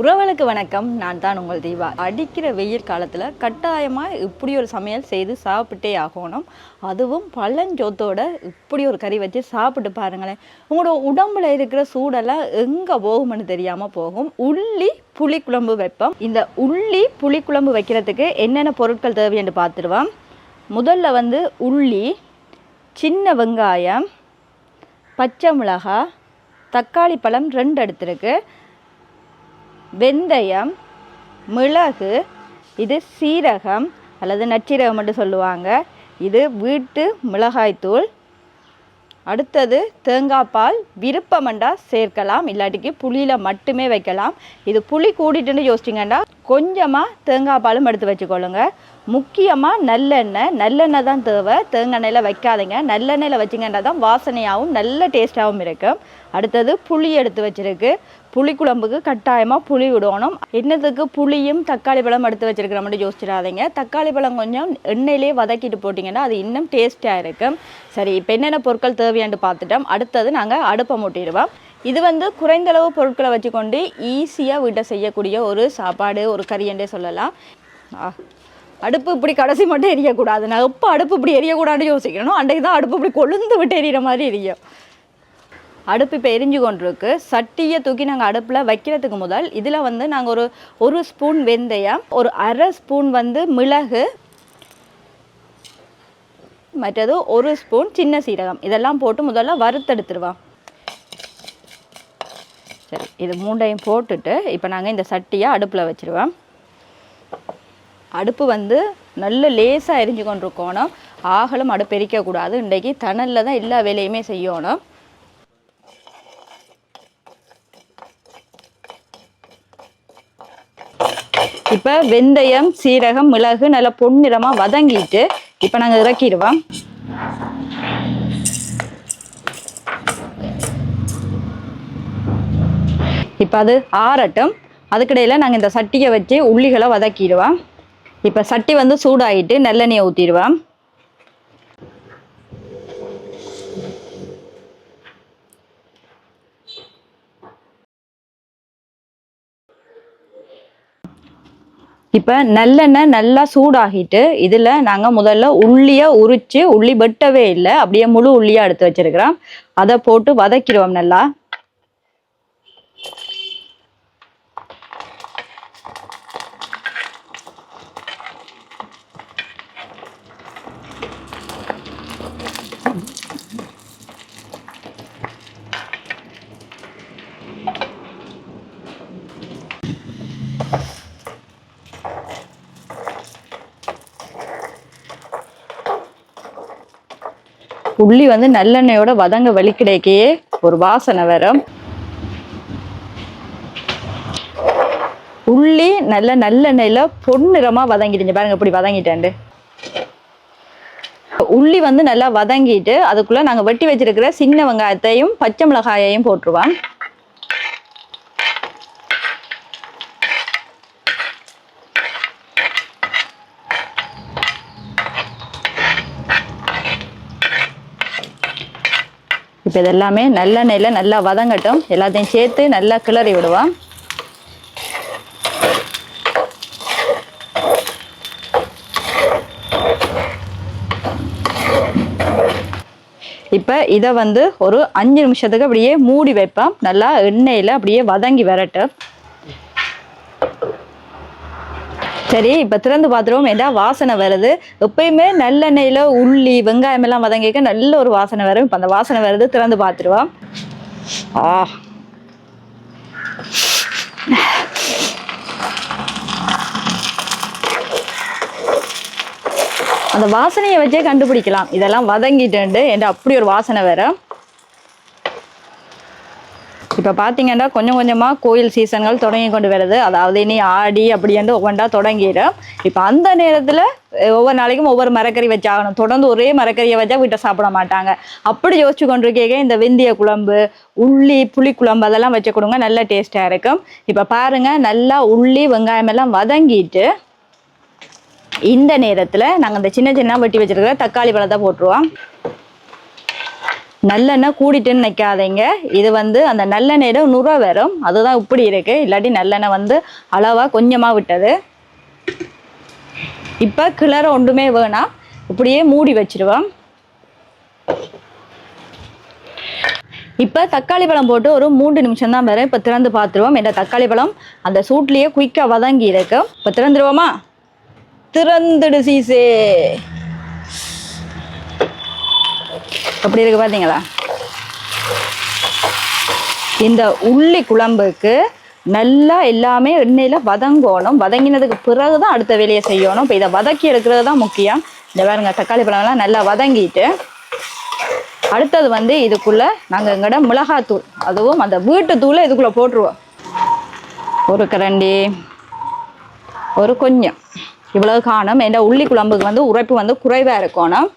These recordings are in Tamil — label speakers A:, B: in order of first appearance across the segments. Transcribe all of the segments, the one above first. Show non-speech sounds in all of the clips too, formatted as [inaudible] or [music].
A: உறவுகளுக்கு வணக்கம். நான் தான் உங்கள் தீபா. அடிக்கிற வெயில் காலத்தில் கட்டாயமாக இப்படி ஒரு சமையல் செய்து சாப்பிட்டே ஆகணும். அதுவும் பழஞ்சோத்தோட இப்படி ஒரு கறி வச்சு சாப்பிட்டு பாருங்களேன். உங்களோட உடம்புல இருக்கிற சூடெல்லாம் எங்கே போகும்னு தெரியாமல் போகும். உள்ளி புளிக்குழம்பு வைப்போம். இந்த உள்ளி புளிக்குழம்பு வைக்கிறதுக்கு என்னென்ன பொருட்கள் தேவைன்னு பார்த்துருவோம் முதல்ல வந்து உள்ளி சின்ன வெங்காயம் பச்சை மிளகாய் தக்காளி பழம் ரெண்டு எடுத்துருக்கு. வெந்தயம் மிளகு இது சீரகம் அல்லது நச்சீரகம் மட்டும் சொல்லுவாங்க. இது வீட்டு மிளகாய்த்தூள் அடுத்தது தேங்காய் பால். விருப்பமண்டா சேர்க்கலாம் இல்லாட்டிக்கு புளியில் மட்டுமே வைக்கலாம். இது புளி கூடிட்டுன்னு யோசிச்சிங்கன்னா கொஞ்சமாக தேங்காய் பாலும் எடுத்து வச்சுக்கொள்ளுங்க. முக்கியமாக நல்லெண்ணெய். நல்லெண்ணெய் தான் தேவை. தேங்காய் எண்ணெயில் வைக்காதீங்க. நல்லெண்ணெயில் வச்சிங்கன்னா தான் வாசனையாகவும் நல்ல டேஸ்ட்டாகவும் இருக்கும். அடுத்தது புளி எடுத்து வச்சுருக்கு. புளி குழம்புக்கு கட்டாயமாக புளி விடணும். என்னத்துக்கு? புளியும் தக்காளி பழம் எடுத்து வச்சிருக்கிற மட்டும் யோசிச்சிடாதீங்க. தக்காளி பழம் கொஞ்சம் எண்ணெயிலே வதக்கிட்டு போட்டிங்கன்னா அது இன்னும் டேஸ்ட்டாக இருக்கும். சரி இப்போ என்னென்ன பொருட்கள் தேவையான்னு பார்த்துட்டோம். அடுத்தது நாங்கள் அடுப்பை மூட்டிடுவோம். இது வந்து குறைந்தளவு பொருட்களை வச்சுக்கொண்டு ஈஸியாக வீட்டை செய்யக்கூடிய ஒரு சாப்பாடு ஒரு கறியண்டே சொல்லலாம். அடுப்பு இப்படி கடைசி மட்டும் எரியக்கூடாது. நான் எப்போ அடுப்பு இப்படி எரியக்கூடாதுன்னு யோசிக்கணும் அன்றைக்கு தான் அடுப்பு இப்படி கொழுந்து விட்டு எரியிற மாதிரி எரியும். அடுப்பு இப்போ எரிஞ்சு கொண்டிருக்கு. சட்டியை தூக்கி நாங்கள் அடுப்பில் வைக்கிறதுக்கு முதல் இதில் வந்து நாங்கள் ஒரு ஒரு ஸ்பூன் வெந்தயம் ஒரு அரை ஸ்பூன் வந்து மிளகு மற்றது ஒரு ஸ்பூன் சின்ன சீரகம். இதெல்லாம் போட்டு முதல்ல வறுத்தெடுத்துருவான் இது மூண்டையும் போட்டுட்டு இப்போ நாங்கள் இந்த சட்டியை அடுப்பில் வச்சுருவோம். அடுப்பு வந்து நல்ல லேசாக எரிஞ்சு கொண்டிருக்கணும். ஆகலும் அடுப்பு எரிக்கக்கூடாது. இன்றைக்கி தணலில் தான் எல்லா வேலையுமே செய்யணும். இப்போ வெந்தயம் சீரகம் மிளகு நல்லா பொன்னிறமாக வதங்கிட்டு இப்போ நாங்கள் இறக்கிடுவோம். இப்போ அது ஆறட்டும். அதுக்கிடையில் நாங்கள் இந்த சட்டியை வச்சு உள்ளிகளை வதக்கிடுவோம் இப்போ சட்டி வந்து சூடாகிட்டு நல்லெண்ணெயை ஊற்றிடுவோம் இப்போ நல்லெண்ணெய் நல்லா சூடாகிட்டு இதில் நாங்கள் முதல்ல உள்ளியை உரித்து உள்ளி வெட்டவே இல்லை. அப்படியே முழு உள்ளியாக எடுத்து வச்சிருக்கிறோம். அதை போட்டு வதக்கிடுவோம் நல்லா. உள்ளி வந்து நல்லெண்ணெயோட வதங்க வெளிக்கிடைக்கே ஒரு வாசனை வரும் உள்ளி நல்ல நல்லெண்ணெயில பொன்னிறமா வதங்கிடுங்க பாருங்க இப்படி வதங்கிட்டேன் உள்ளி வந்து நல்லா வதங்கிட்டு அதுக்குள்ள நாங்க வெட்டி வச்சிருக்கிற சின்ன வெங்காயத்தையும் பச்சை மிளகாயையும் போட்டுருவோம். இப்போ இதெல்லாமே நல்லெண்ணெயில் நல்லா வதங்கட்டும். எல்லாத்தையும் சேர்த்து நல்லா கிளறி விடுவோம் இப்போ இதை வந்து ஒரு அஞ்சு நிமிஷத்துக்கு அப்படியே மூடி வைப்போம் நல்லா எண்ணெயில் அப்படியே வதங்கி வரட்டும். சரி இப்போ திறந்து பார்த்துருவோம். ஏண்டா வாசனை வருது? எப்பயுமே நல்லெண்ணெயில் உள்ளி வெங்காயம் எல்லாம் வதங்கிக்க நல்ல ஒரு வாசனை வரும். இப்போ அந்த வாசனை வருது திறந்து பார்த்துருவோம். ஆ. அந்த வாசனையை வச்சே கண்டுபிடிக்கலாம். இதெல்லாம் வதங்கிட்டு என்று அப்படி ஒரு வாசனை வரும். இப்போ பார்த்தீங்கன்னா கொஞ்சம் கொஞ்சமாக கோயில் சீசன்கள் தொடங்கி கொண்டு வருது. அதாவது இனி ஆடி அப்படின்ட்டு ஒவ்வொன்றா தொடங்கிடும். இப்போ அந்த நேரத்தில் ஒவ்வொரு நாளைக்கும் ஒவ்வொரு மரக்கறி வச்சாகணும். தொடர்ந்து ஒரே மரக்கறியை வச்சா வீட்டை சாப்பிட மாட்டாங்க. அப்படி யோசிச்சு கொண்டிருக்கீங்க இந்த வெந்திய குழம்பு உள்ளி புளி குழம்பு அதெல்லாம் வச்சு கொடுங்க நல்ல டேஸ்ட்டாக இருக்கும். இப்போ பாருங்க நல்லா உள்ளி வெங்காயம் எல்லாம் வதங்கிட்டு இந்த நேரத்தில் நாங்கள் இந்த சின்ன சின்ன வெட்டி வச்சுருக்கிற தக்காளி பழத்தை போட்டுருவோம். நல்லெண்ணெய் கூடிட்டுன்னு நிற்காதீங்க இது வந்து அந்த நல்லெண்ணெயோட நுர வரும். அதுதான் இப்படி இருக்குது இல்லாட்டி நல்லெண்ணெய் வந்து அளவாக கொஞ்சமாக விட்டது. இப்போ கிளற ஒன்றுமே வேணாம் இப்படியே மூடி வச்சிருவோம். இப்போ தக்காளி பழம் போட்டு ஒரு மூன்று நிமிஷம் தான் வரும் இப்போ திறந்து பார்த்துருவோம். இந்த தக்காளி பழம் அந்த சூட்லேயே குயிக்காக வதங்கி இருக்கு. இப்போ திறந்துருவோமா? திறந்துடு சீசே. அப்படி இருக்கு பார்த்தீங்களா இந்த உள்ளி குழம்புக்கு நல்லா எல்லாமே எண்ணெயில் வதங்கணும். வதங்கினதுக்கு பிறகு தான் அடுத்த வேலையை செய்யணும். இப்போ இதை வதக்கி எடுக்கிறது தான் முக்கியம். இந்த பாருங்க தக்காளி பழம்லாம் நல்லா வதங்கிட்டு அடுத்தது வந்து இதுக்குள்ளே நாங்கள் எங்கட மிளகாத்தூள் அதுவும் அந்த வீட்டு தூளை போட்டுருவோம். ஒரு கரண்டி ஒரு கொஞ்சம். இவ்வளவு காணும். என்ற உள்ளி குழம்புக்கு வந்து உரைப்பு வந்து குறைவாக இருக்கணும்.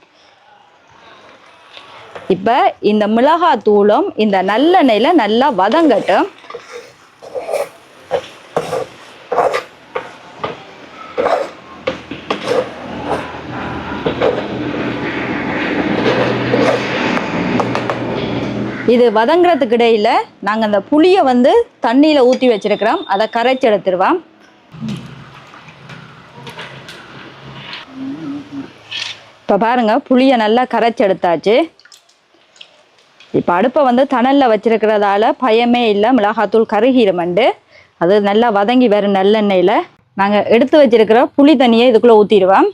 A: இப்போ இந்த மிளகாத்தூளும் இந்த நல்லெண்ணெயில் நல்லா வதங்கட்டும். இது வதங்குறதுக்கு இடையில நாங்கள் அந்த புளியை வந்து தண்ணியில் ஊற்றி வச்சிருக்கிறோம். அதை கரைச்சி எடுத்துருவோம். இப்போ பாருங்க புளியை நல்லா கரைச்சி எடுத்தாச்சு. இப்போ அடுப்பை வந்து தணலில் வச்சிருக்கிறதால பயமே இல்லை மிளகாத்தூள் கருகிருமண்டு அது நல்லா வதங்கி வரும் நல்லெண்ணெயில். நாங்கள் எடுத்து வச்சிருக்கிற புளி தண்ணியை இதுக்குள்ளே ஊற்றிடுவோம்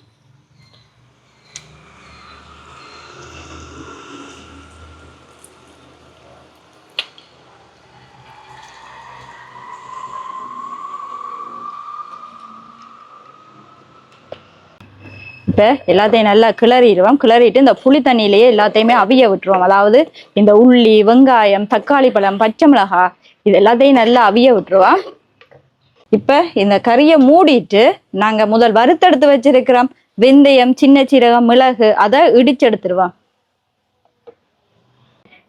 A: இப்போ எல்லாத்தையும் நல்லா கிளறிடுவோம். கிளறிட்டு இந்த புளி தண்ணியிலேயே எல்லாத்தையுமே அவிய விட்டுருவோம். அதாவது இந்த உள்ளி வெங்காயம் தக்காளி பழம் பச்சை மிளகாய் இது எல்லாத்தையும் நல்லா அவிய விட்டுருவோம். இப்போ இந்த கறியை மூடிட்டு நாங்கள் முதல் வறுத்தெடுத்து வச்சிருக்கிறோம். வெந்தயம் சின்ன சீரகம் மிளகு அதை இடிச்செடுத்துருவோம்.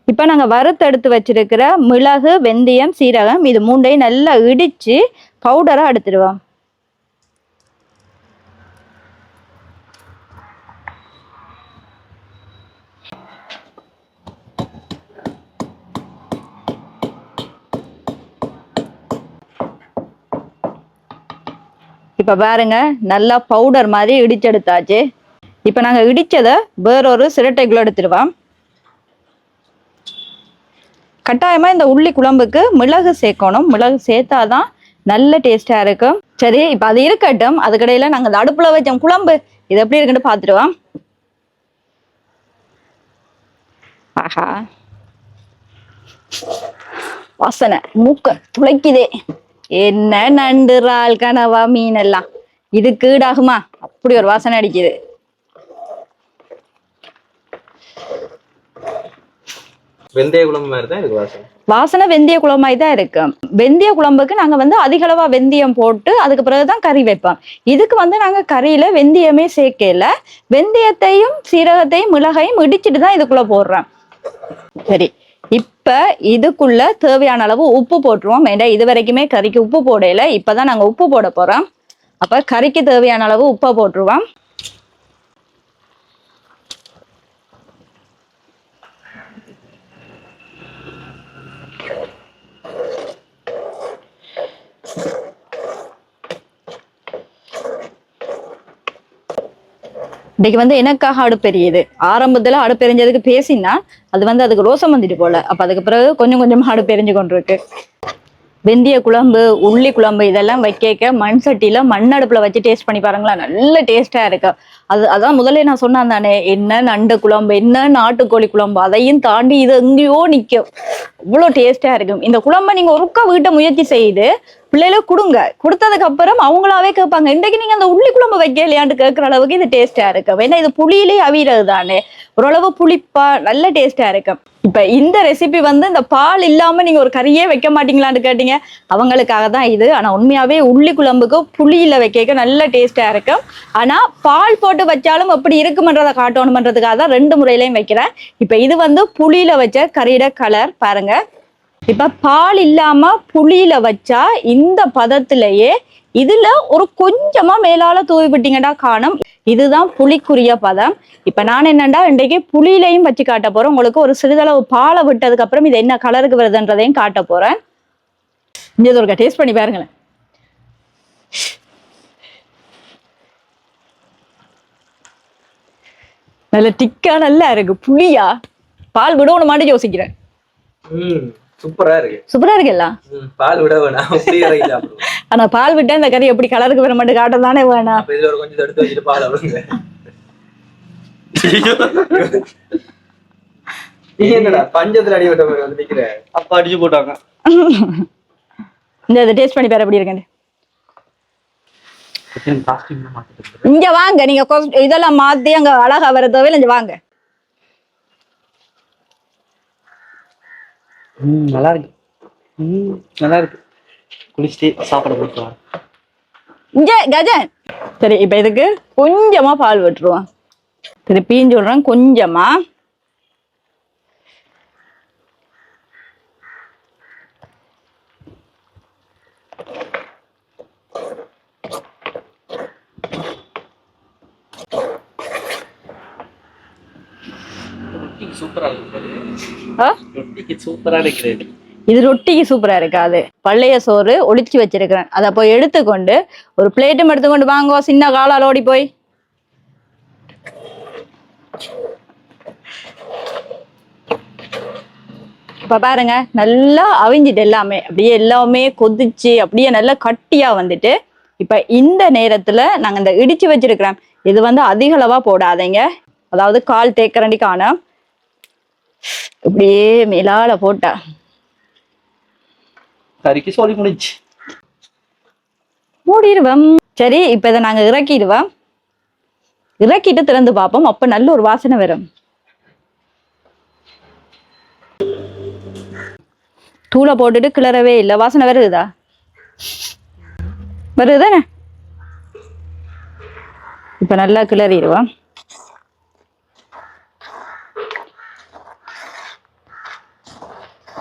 A: இப்போ நாங்கள் வறுத்தெடுத்து வச்சிருக்கிற மிளகு வெந்தயம் சீரகம் இது மூண்டையும் நல்லா இடித்து பவுடராக எடுத்துடுவோம் இப்போ பாருங்க நல்லா பவுடர் மாதிரி இடிச்செடுத்தாச்சு. இப்போ நாங்கள் இடிச்சதை வேறொரு சிரட்டைக்குள்ள எடுத்துடுவோம். கட்டாயமாக இந்த உள்ளி குழம்புக்கு மிளகு சேர்க்கணும். மிளகு சேர்த்தாதான் நல்ல டேஸ்டா இருக்கும். சரி இப்போ அது இருக்கட்டும். அதுக்கடையில் நாங்கள் அந்த அடுப்பில் வச்ச குழம்பு இது எப்படி இருக்குன்னு பார்த்துடுவோம். ஆஹா. வாசனை மூக்க துளைக்குதே. என்ன நண்டுறால் கனவா மீன் எல்லாம் இது கீடாகுமா? அப்படி ஒரு வாசனை அடிக்குது.
B: வெந்தய குழம்பு மாதிரி தான்
A: வாசனை. வெந்தய குழம்பாய் தான் இருக்கும் வெந்தய குழம்புக்கு நாங்க வந்து அதிக அளவா வெந்தயம் போட்டு அதுக்கு பிறகுதான் கறி வைப்போம். இதுக்கு வந்து நாங்க கறியில வெந்தயமே சேர்க்கல. வெந்தயத்தையும் சீரகத்தையும் மிளகையும் இடிச்சிட்டு தான் இதுக்குள்ள போடுறோம். சரி. இப்ப இதுக்குள்ள தேவையான அளவு உப்பு போட்டுருவோம். ஏன்னா இது வரைக்குமே கறிக்கு உப்பு போடல. இப்பதான் நாங்க உப்பு போட போறோம். அப்ப கறிக்கு தேவையான அளவு உப்பை போட்டுருவோம். இன்னைக்கு வந்து எனக்காக அடுப்பெரியுது. ஆரம்பத்துல அடுப்பெரிஞ்சதுக்கு பேசினா அது வந்து அதுக்கு ரோசம் வந்துட்டு போல. அப்ப அதுக்கு பிறகு கொஞ்சம் கொஞ்சமா அடுப்பெரிஞ்சு கொண்டிருக்கு. வெந்தய குழம்பு உள்ளி குழம்பு இதெல்லாம் வைக்க மண் சட்டியில மண் அடுப்புல வச்சு டேஸ்ட் பண்ணி பாருங்களேன். நல்ல டேஸ்டா இருக்கு. அது அதான் முதல்ல நான் சொன்னேன் தானே என்ன நண்டு குழம்பு என்ன நாட்டுக்கோழி குழம்பு அதையும் தாண்டி இது எங்கேயோ நிக்கும். இவ்வளோ டேஸ்டா இருக்கும். இந்த குழம்பை நீங்க ஒருக்கா வீட்டை முயற்சி செய்து பிள்ளைகளுக்கு கொடுங்க. கொடுத்ததுக்கு அப்புறம் அவங்களாவே கேட்பாங்க. இன்றைக்கு நீங்க அந்த உள்ளி குழம்பு வைக்கலையான்னு கேட்குற அளவுக்கு இது டேஸ்டா இருக்கும் ஏன்னா இது புளியிலே அவிறது தானே. ஓரளவு புளிப்பா நல்ல டேஸ்டா இருக்கும் இப்ப இந்த ரெசிபி வந்து இந்த பால் இல்லாம நீங்க ஒரு கறியே வைக்க மாட்டீங்களான்னு கேட்டீங்க. அவங்களுக்காக தான் இது. ஆனா உண்மையாவே உள்ளி குழம்புக்கு புளியில வைக்க நல்ல டேஸ்டா இருக்கும் ஆனா பால் போட்டு வச்சாலும் எப்படி இருக்குமன்றதை காட்டணுமன்றதுக்காக தான் ரெண்டு முறையிலையும் வைக்கிறேன். இப்ப இது வந்து புளியில வச்ச கறியிட கலர் பாருங்க. இப்ப பால் இல்லாம புளியில வச்சா இந்த பதத்திலேயே இதுல ஒரு கொஞ்சமா மேலால தூவி விட்டீங்கடா காணும். இதுதான் புளிக்குரிய பதம். இப்ப நான் என்னண்டா இன்றைக்கு புளியிலையும் வச்சு காட்ட போறேன். உங்களுக்கு ஒரு சிறிதளவு பாலை விட்டதுக்கு அப்புறம் இது என்ன கலருக்கு வருதுன்றதையும் காட்ட போறேன். இங்க ஒரு டேஸ்ட் பண்ணி பாருங்களேன். நல்ல டிக்கா நல்லா இருக்கு. புளியா? பால் விடணும் மாட்டி யோசிக்கிறேன்.
B: சூப்பரா இருக்கு.
A: சூப்பரா இருக்குல்ல?
B: பால் விட வேணாம். [laughs]
A: ஆனா பால் விட்டா இந்த கறி எப்படி கலருக்கு வர மட்டும் காட்ட தானே வேணாம்.
B: அப்ப இதுல ஒரு கொஞ்சம் எடுத்து வச்சுட்டு பால் விடுங்க நீ என்னடா பஞ்சத்துல அடி விட்ட மாதிரி வந்து நிக்கிற?
C: அப்பா அடிச்சு போட்டாங்க.
A: இந்த இதை டேஸ்ட் பண்ணி பாரு எப்படி
C: மாத்திட்டு
A: இங்க வாங்க நீங்க இதெல்லாம் மாத்தி அங்க அழகா வர தேவையில்ல இங்க வாங்க.
C: ம் நல்லா இருக்கு ம் நல்லா இருக்கு குளிச்சுட்டு சாப்பாடு போட்டுருவாங்க
A: இங்க கஜன் சரி இப்ப இதுக்கு கொஞ்சமா பால் விட்டுருவோம். திருப்பியும் சொல்றேன் கொஞ்சமா.
C: சூப்பரா இருக்கிறது
A: இது. ரொட்டிக்கு சூப்பரா இருக்காது. பழைய சோறு ஒளிச்சு வச்சிருக்கிறேன். அதை போய் எடுத்துக்கொண்டு ஒரு பிளேட்டும் எடுத்துக்கொண்டு வாங்கோ சின்ன காலால் ஓடி போய். இப்ப பாருங்க நல்லா அவிஞ்சிட்டு எல்லாமே அப்படியே எல்லாமே கொதிச்சு அப்படியே நல்லா கட்டியா வந்துட்டு இப்ப இந்த நேரத்துல நாங்க இந்த இடிச்சு வச்சிருக்கிறோம். இது வந்து அதிக அளவா போடாதீங்க. அதாவது கால் தேக்கரண்டி காணும் இப்படியே மேலால போட்டா.
C: கறிக்கு சொல்லி முடிச்சு
A: மூடிடுவோம் சரி இப்ப இதை நாங்க இறக்கிடுவோம். இறக்கிட்டு திறந்து பார்ப்போம். அப்ப நல்ல ஒரு வாசனை வரும். தூளை போட்டுட்டு கிளறவே இல்லை. வாசனை வருதா? வருதுதானே? இப்ப நல்லா கிளறிடுவோம்.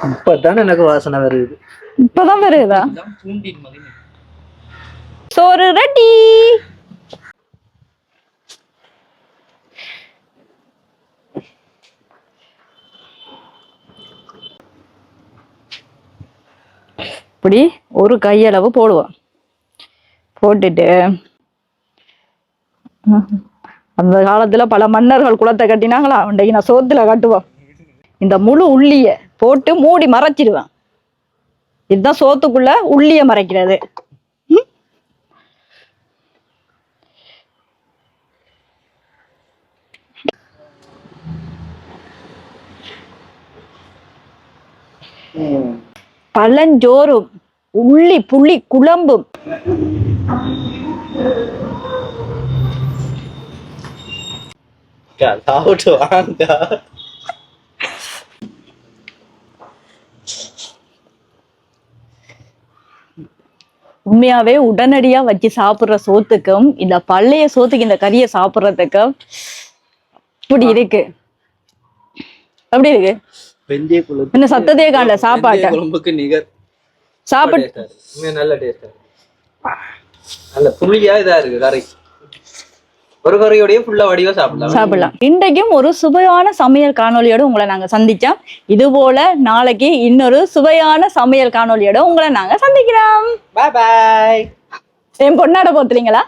C: இப்பதானே எனக்கு வாசனை வருது.
A: இப்பதான் வருதா? சோறு ரெடி இப்படி ஒரு கையளவு போடுவோம். போட்டுட்டு அந்த காலத்துல பல மன்னர்கள் குளத்தை கட்டினாங்களா? அன்றைக்கு நான் சோத்துல கட்டுவோம். இந்த முழு உள்ளிய போட்டு மூடி மறைச்சிடுவேன். இதுதான் சோத்துக்குள்ள உள்ளிய மறைக்கிறது. பழஞ்சோறும் உள்ளி புளி குழம்பும்.
C: சாப்பிட்டு வாங்க.
A: உண்மையாவே உடனடியா வச்சு சாப்பிடுற சோத்துக்கும் இந்த பழைய சோத்துக்கு இந்த கறியை சாப்பிடுறதுக்கும் அப்படி இருக்கு. அப்படி இருக்கு? இன்னும் சத்தத்தையே காணல சாப்பாட்டை.
C: நிகர்.
A: சாப்பிட்டு
B: நல்ல டேஸ்டா நல்ல புளியா இதா இருக்கு கறி. ஒரு கறியோடய ஃபுல்லா வடிவா சாப்பிடலாம்.
A: சாப்பிடலாம். இன்றைக்கும் ஒரு சுவையான சமையல் காணொளியோட உங்களை நாங்க சந்திச்சோம். இது போல நாளைக்கு இன்னொரு சுவையான சமையல் காணொளியோட உங்களை நாங்க சந்திக்கிறோம்.
B: பாய் பாய்
A: என் பொண்ணாட போத்துறீங்களா?